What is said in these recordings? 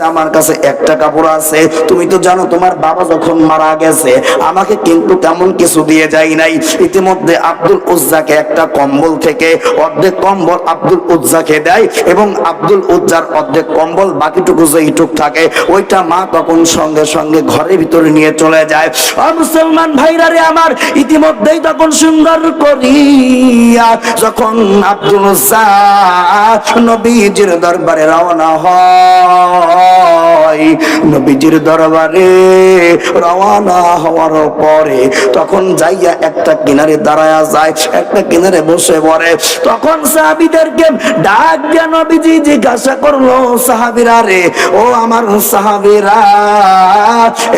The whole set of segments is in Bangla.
আমার কাছে একটা কাপড় আছে। তুমি তো জানো তোমার বাবা যখন মারা গেছে, আমাকে কিন্তু তেমন কিছু দিয়ে যায় নাই। ইতিমধ্যে আব্দুল উজ্জাকে একটা কম্বল থেকে অর্ধেক কম্বল আব্দুল উজ্জাকে দেয় এবং আব্দুল উজ্জার অর্ধেক কম্বল বাকিটুকু যেইটুক থাকে, ওইটা মা তখন সঙ্গে সঙ্গে ঘরের ভিতরে নিয়ে চলে যায়। মুসলমান ভাইরা রে আমার, ইতিমধ্যেই তখন সুন্দর করিয়া যখন আব্দুল উজ্জা নবীজির দরবারে রওনা হয়। নবীজির দরবারে রওনা হওয়ার পরে তখন যাইয়া একটা কিনারে দাঁড়ায়া যায়, একটা কিনারে বসে পড়ে। তখন সাহাবিদেরকে ডাক নবীজি জিজ্ঞাসা করল, সাহাবিরা রে, ও আমার সাহাবিরা,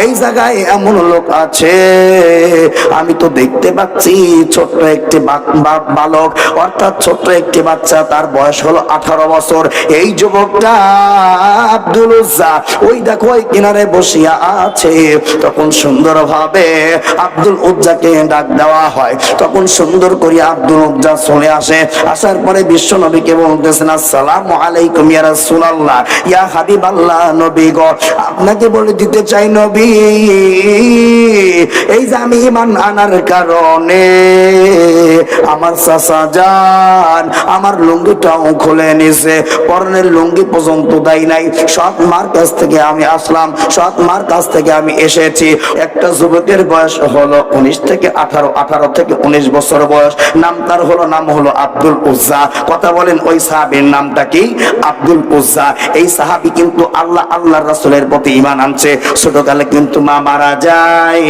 এই জায়গায় এমন লোক আছে? আমি তো দেখতে পাচ্ছি ছোট্ট একটি বালক, অর্থাৎ ছোট্ট একটি বাচ্চা, তার বয়স হলো আঠারো বছর। এই যুবকটা আব্দুল উজ্জা ওই দেখো ওই কিনারে বসিয়া আছে। তখন সুন্দর ভাবে আব্দুল উজ্জাকে ডাক দেওয়া হয়। তখন সুন্দর করে আব্দুল উজ্জা চলে আসে। আসার পরে বিশ্ব নবীকে বলতেছেন আসসালামু আলাইকুম ইয়া রাসূলুল্লাহ, ইয়া হাবিবাল্লাহ নবী গো, আপনাকে বলে দিতে চাই নবী, এই যে আমি ইমান আনার কারণে আমার চাচা যান, আমার লুঙ্গিটাও খুলে নিছে, পরনের লুঙ্গি পর্যন্ত দেয় নাই সৎ মার কাছ থেকে আমি আসলাম সৎ মার কাছ থেকে আমি এসেছি। একটা যুবকের বয়স হলো উনিশ থেকে আঠারো আঠারো থেকে উনিশ বছর বয়স। নাম তার হলো, নাম হলো আব্দুল উজ্জা। কথা বলেন, ওই সাহাবির নামটা কি? আব্দুল উজ্জা। এই সাহাবি কিন্তু আল্লাহ আল্লাহ রাসূলের প্রতি ঈমান আনছে। ছোটকালে কিন্তু মা মারা যায়।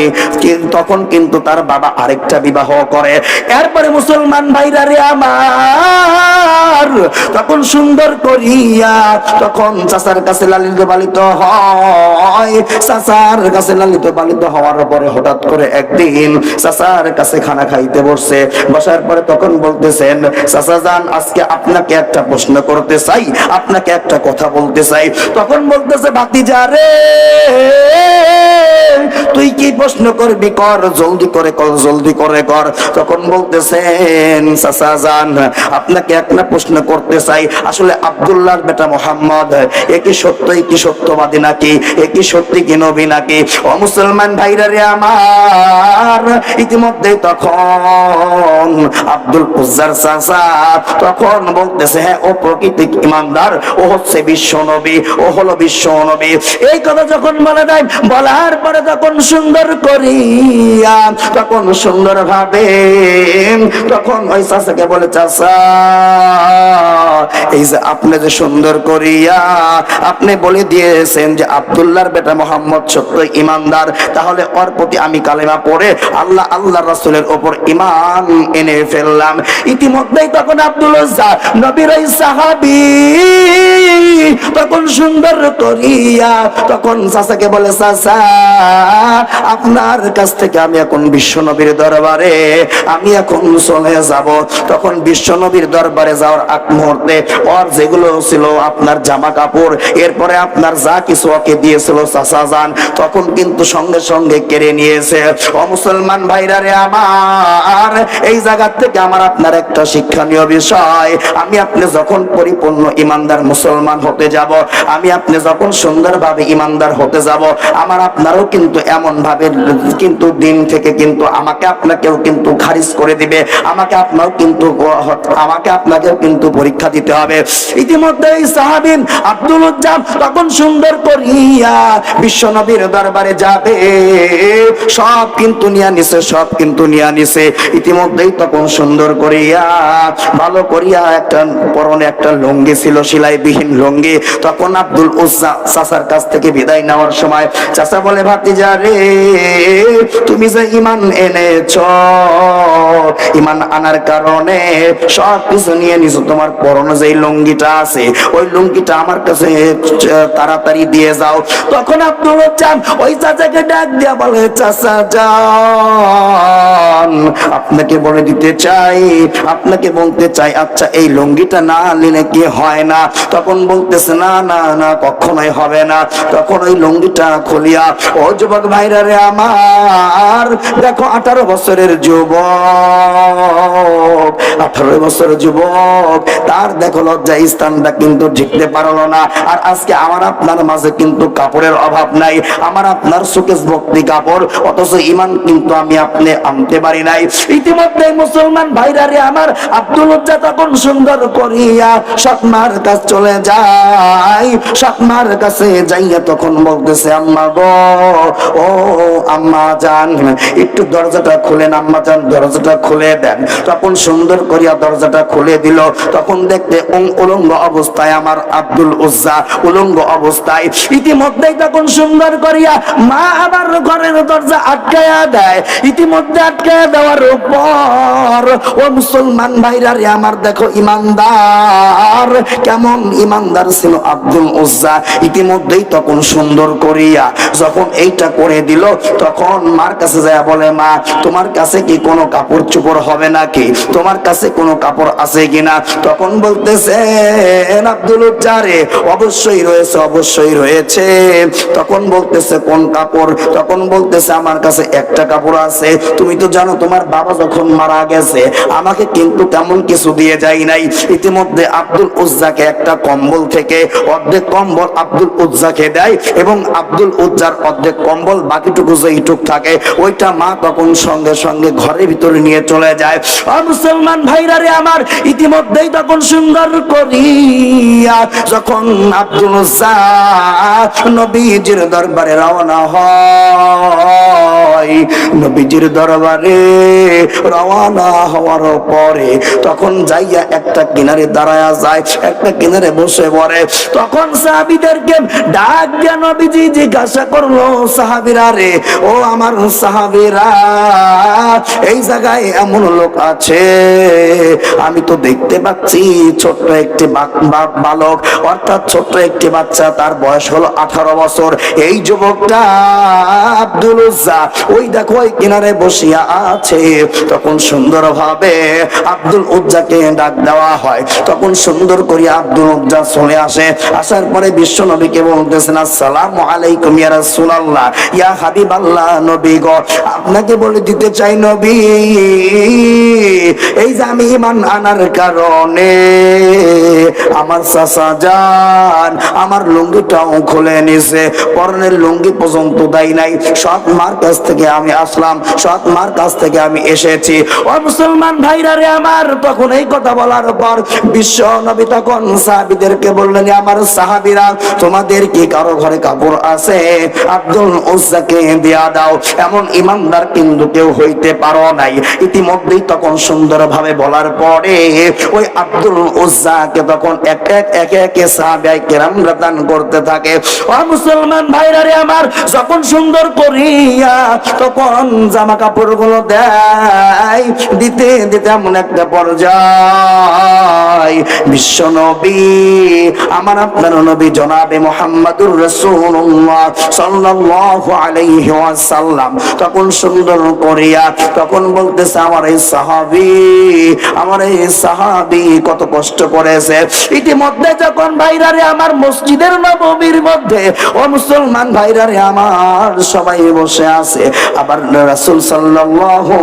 তখন কিন্তু তার বাবা আরেকটা বিবাহ করে। এরপরে মুসলমান ভাইরা রে আমার, তখন সুন্দর করিয়া, তখন চাচার কাছে লালিত পালিত হয়। চাচার কাছে লালিত পালিত হওয়ার পরে হঠাৎ করে একদিন চাচার কাছে খানা খাইতে বসছে বসার পরে তখন বলতেছেন, চাচা যান, আজকে আপনাকে একটা প্রশ্ন করতে চাই, আপনাকে একটা কথা বলতে চাই। তখন বলতেছে, ভাতিজা রে, তুই কি প্রশ্ন করবি কর, জলদি করে কর, জলদি করে কর। তখন বলতেছেন, চাচা যান, আপনাকে একটা প্রশ্ন করতে চাই। আসলে আব্দুল্লাহর বেটা মোহাম্মদ, এ কি সত্যই কি সত্যবাদী নাকি এ কি সত্যি কি নবী নাকি? ও মুসলমান ভাইরা রে আমার, ইতিমধ্যে তখন আব্দুল উজ্জার চাচা তখন বলতেছে হ্যাঁ ও প্রকৃতিক ইমানদার, ও হচ্ছে বিশ্ব নবী, ও হলো বিশ্ব নবী। এই কথা যখন বলে দেয় বলার পরে তখন সুন্দর করিয়া, তখন সুন্দর ভাবে তখন ওই চাচাকে বলে, চাচা, এই যে আপনি যে সুন্দর করিয়া, আপনি বলে দিয়েছেন যে আব্দুল্লাহর বেটা মোহাম্মদ সত্য ইমানদার, তাহলে ওর প্রতি আমি কালেমা পড়ে আল্লাহ আল্লাহ রাসূলের উপর ইমান এনে ফেললাম। ইতিমধ্যেই তখন আব্দুল নবীর ওই তখন সুন্দর করিয়া তখন চাচাকে বলে, চাচা, আপনার কাছ থেকে আমি এখন বিশ্ব নবীর দরবারে, আমি এখন চলে যাব। তখন বিশ্ব নবীর দরবারে যাওয়ার আগ মুহূর্তে ওর যেগুলো ছিল আপনার জামা কাপড়, এরপরে আপনার যা কিছু ওকে দিয়েছিল চাচা যান, তখন কিন্তু সঙ্গে সঙ্গে কেড়ে নিয়েছে। ও মুসলমান ভাইরা রে আমার, এই জায়গা থেকে আমার আপনার একটা শিক্ষণীয় বিষয়। আমি আপনি যখন পরিপূর্ণ ইমানদার মুসলমান হতে যাব, আমি আপনি যখন সুন্দরভাবে ইমানদার হতে যাব, আমার আপনারও কিন্তু এমন ভাবে কিন্তু দিন থেকে কিন্তু আমাকে আপনাকেও কিন্তু খারিজ করে দিবে। আমাকে আপনারও কিন্তু আমাকে আপনাকেও কিন্তু পরীক্ষা দিতে হবে। ইতিমধ্যে এই সাহাবিন আব্দুল উজ্জাম তখন সুন্দর করিয়া বিশ্ব নবীর দরবারে যাবে। সব কিন্তু নিয়া নিছে, সব কিন্তু নিয়া নিছে। ইতিমধ্যেই তখন সুন্দর করিয়া, ভালো করিয়া একটা পরনে একটা লুঙ্গি ছিল, সিলাইবিহীন লুঙ্গি। তখন আব্দুল উজ্জা চাচার কাছ থেকে বিদায় নেওয়ার সময় চাচা বলে, ভাতিজা রে, তুমি যে ইমান এনেছ ইমান আনার কারণে সব কিছু নিয়ে নিছো তোমার পরনে যে লুঙ্গিটা আছে, ওই লুঙ্গিটা আমার কাছে তাড়াতাড়ি দিয়ে যাও। তখন আব্দুল চান, ওই চাচাকে ডাক দিয়া বলে, চাচা যান, আপনাকে বলে দিতে চাই, আপনাকে বলতে চাই আচ্ছা এই লুঙ্গিটা না নিলে কি হয় না? তখন বলতেছে, না না না, কখনোই হবে না। তখন ওই লুঙ্গিটা খুলিয়া, ও যুবক ভাইরা রে আমার, দেখো আঠারো বছরের যুবক আঠারো বছরের যুবক, তার দেখো লজ্জা স্থানটা কিন্তু ঢিকতে পারল না। আর আজকে আমার আপনার মাঝে কিন্তু কাপড়ের অভাব নাই, আমার আপনার সুকেশ ভক্তি কাপড়, অথচ ইমান কিন্তু আমি আপনি আনতে পারি নাই। ইতিমধ্যে মুসলমান ভাইরা রে আমার আব্দুল উজ্জা তখন সুন্দর করিয়া সৎমার কাছ চলে যায় সৎমার কাছে যাইয়া তখন বলতেছে, আম্মা গো, ও আম্মা জান, একটু দরজাটা খুলেন, আম্মা জান, দরজাটা খুলে দেন। তখন সুন্দর করিয়া দরজাটা খুলে দিল। তখন দেখতে উলঙ্গ অবস্থায় আমার আব্দুল উজ্জা উলঙ্গ অবস্থায়। ইতিমধ্যেই তখন সুন্দর করিয়া মা আবার ঘরের দরজা আটকায়া দেয়। ইতিমধ্যে আটকায়া দেওয়ার পর, ও মুসলমান ভাইরা রে আমার দেখো ইমানদার, কেমন ইমানদার ছিল আব্দুল উজ্জা। ইতিমধ্যেই তখন সুন্দর করিয়া যখন এইটা করে দিল, তখন মার কাছে যায় বলে, মা, তোমার কাছে কি কোনো কাপড় চোপড় হবে নাকি? তোমার কাছে কোনো কাপড় আছে কিনা? তখন বলতেছে আব্দুল উজ্জারে, অবশ্যই রয়েছে অবশ্যই রয়েছে। তখন বলতেছে, কোন কাপড়? তখন বলতেছে, আমার কাছে একটা কাপড় আছে। তুমি তো জানো, তোমার বাবা যখন মারা গেছে, আমাকে কিন্তু তেমন কিছু দিয়ে যায় নাই। ইতিমধ্যে আব্দুল উজ্জাকে একটা কম্বল থেকে অর্ধেক কম্বল আব্দুল উজ্জাকে দেয় এবং আব্দুল উজ্জার অর্ধেক কম্বল বাকিটুকু যেইটুক থাকে, ওইটা মা তখন সঙ্গে সঙ্গে ঘরের ভিতরে নিয়ে চলে যায়। আর মুসলমান ভাইরা রে আমার ইতিমধ্যেই তখন সুন্দর করিয়া যখন আব্দুল নবীজির দরবারে রওনা হয়, নবীজির দরবারে রওনা হওয়ার পরে তখন যাইয়া একটা কিনারে দাঁড়ায়া যায়, একটা কিনারে বসে পড়ে। তখন সাহাবিদেরকে ডাক দিয়া নবীজি জিজ্ঞাসা করল, সাহাবিরা রে, ও আমার সাহাবিরা, এই জায়গায় এমন লোক আছে, আমি তো দেখতে পাচ্ছি ছোট্ট একটি বালক, অর্থাৎ ছোট্ট একটি বাচ্চা, তার বয়স হলো আঠারো বছর। এই যুবকটা আব্দুল ওই দেখো, ওই কিনারে বসিয়া আছে। তখন সুন্দর ভাবে আব্দুল উজ্জাকে ডাক দেওয়া হয়। তখন সুন্দর করে আব্দুল উজ্জা চলে আসে। আসার পরে বিশ্ব নবীকে বলতেছেন, আসসালাম আলাইকুম ইয়া রাসূলুল্লাহ, ইয়া হাবিবাল্লাহ নবী গো। আপনাকে বলে দিতে চাই নবী। এই যে আমি ইমান আনার কারণে আমার চাচা যান, আমার লুঙ্গিটাও খুলে নিছে, পরনের লুঙ্গি পর্যন্ত দেয় নাই। সৎ মার কাছ থেকে আমি আসলাম, সৎ মার কাছ থেকে আমি এসেছি। ও মুসলমান ভাইরা রে আমার, তখন এই কথা বলার পর বিশ্ব নবী তখন সাহাবিদেরকে বললেন আমার সাহাবিরা, তোমাদের কি কারও ঘরে কাপড় আছে? আব্দুল উজ্জাকে দিয়া দাও। এমন ইমানদার কিন্তু কেউ হইতে পারো নাই। ইতিমধ্যেই তখন সুন্দরভাবে বলার পরে ওই আব্দুল উজ্জাকে তখন এক এক এক একে সাহাবাই কেরাম দান করতে থাকে। ও মুসলমান ভাইরা রে আমার, যখন সুন্দর করিয়া তখন জামা কাপড়গুলো দেয়? দিতে দিতে এমন একটা পর্যায়। বিশ্ব নবী, আমার আপনার নবী জনাবে মোহাম্মদুর রাসূলুল্লাহ সাল্লাল্লাহু আলাইহি ওয়াসাল্লাম। তখন সুন্দর করিয়া, তখন বলতেছে, আমার এই সাহাবী, আমার এই সাহাবী কত কষ্ট করেছে। ইতিমধ্যে যখন ভাইরারে আমার মসজিদের নববীর মধ্যে, ও মুসলমান ভাইরারে আমার সবাই বসে আছে। আবার রাসূল সাল্লাল্লাহু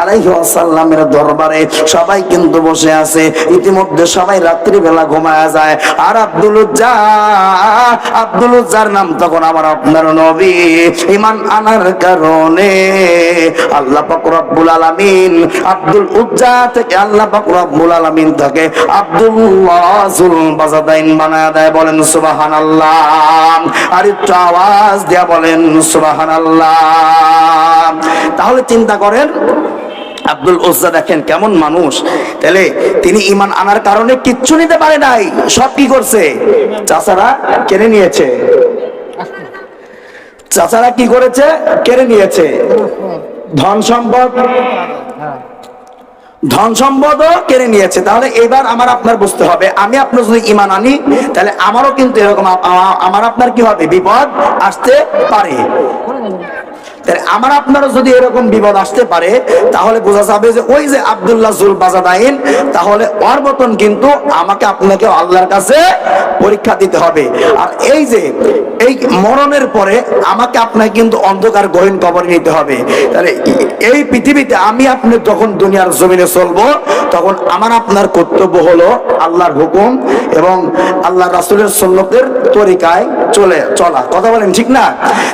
আলাইহি ওয়াসাল্লামের দরবারে সবাই কিন্তু বসে আছে। ইতিমধ্যে সবাই রাত্রি বেলা ঘুমায়া যায়। আর আব্দুল আব্দুল উজ্জার নাম তখন আমার আপনার নবী। ইমান আনার কারণে আল্লাহ পাক রব্বুল আলামিন আব্দুল উজ্জা থেকে আল্লাহ পাক রব্বুল আলামিন তাকে আব্দুল্লাহ বাজাদাইন বানায় দেয়। বলেন, সুবহানাল্লাহ। আর একটু আওয়াজ দেয়া বলেন, সুবহানাল্লাহ। তাহলে চিন্তা করেন, আব্দুল ওজ্জা দেখেন কেমন মানুষ। তাহলে তিনি ইমান আনার কারণে কিচ্ছু নিতে পারে নাই, সব কি করছে? চাচারা কেড়ে নিয়েছে। চাচারা কি করেছে? কেড়ে নিয়েছে। ধন সম্পদ, ধন সম্পদও কেড়ে নিয়েছে। তাহলে এবার আমার আপনার বুঝতে হবে, আমি আপনার যদি ইমান আনি, তাহলে আমারও কিন্তু এরকম আমার আপনার কি হবে? বিপদ আসতে পারে। তাহলে আমার আপনারও যদি এরকম বিপদ আসতে পারে, তাহলে বোঝা যাবে যে ওই যে আব্দুল্লাহ জুল বাজাদাইন তাহলে ওর মতন কিন্তু আমাকে আপনাকে আল্লাহর কাছে পরীক্ষা দিতে হবে। আর এই যে, এই মরণের পরে আমাকে আপনাকে কিন্তু অন্ধকার গহীন কবর নিতে হবে। তাহলে এই পৃথিবীতে আমি আপনি যখন দুনিয়ার জমিনে চলবো, তখন আমার আপনার কর্তব্য হলো আল্লাহর হুকুম এবং আল্লাহ রাসুলের সন্ন্যতের তরিকায় চলে, চলা। কথা বলেন ঠিক না?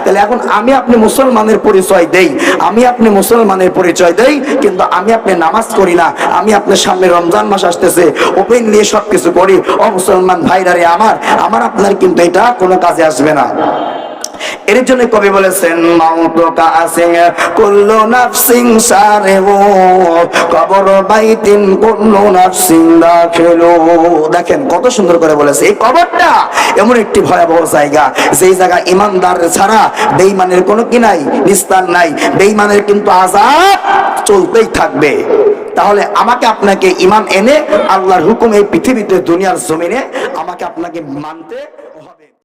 তাহলে এখন আমি আপনি মুসলমানের পরিচয় দেই। আমি আপনি মুসলমানের পরিচয় দেই, কিন্তু আমি আপনি নামাজ করি না। আমি আপনার সামনে রমজান মাস আসতেছে, ওপেন নিয়ে সবকিছু করি। ও মুসলমান ভাইরারে আমার আমার আপনার কিন্তু এটা কোনো কাজে আসবে না। এর জন্য কবি বলেছেন, মাউত কাসিং কুল্লু নাফসিং সারেও কবর বাইতিন কুল্লু নাফসিং দাখিলু। দেখেন কত সুন্দর করে বলেছে, এই কবরটা এমন একটি ভয়াবহ জায়গা, যেই জায়গা ইমানদার ছাড়া বেঈমানের কোনো কি নাই, নিস্তার নাই। বেঈমানের কিন্তু আযাব চলতেই থাকবে। তাহলে আমাকে আপনাকে ইমান এনে আল্লাহর হুকুম এই পৃথিবীতে, দুনিয়ার জমিনে আমাকে আপনাকে মানতে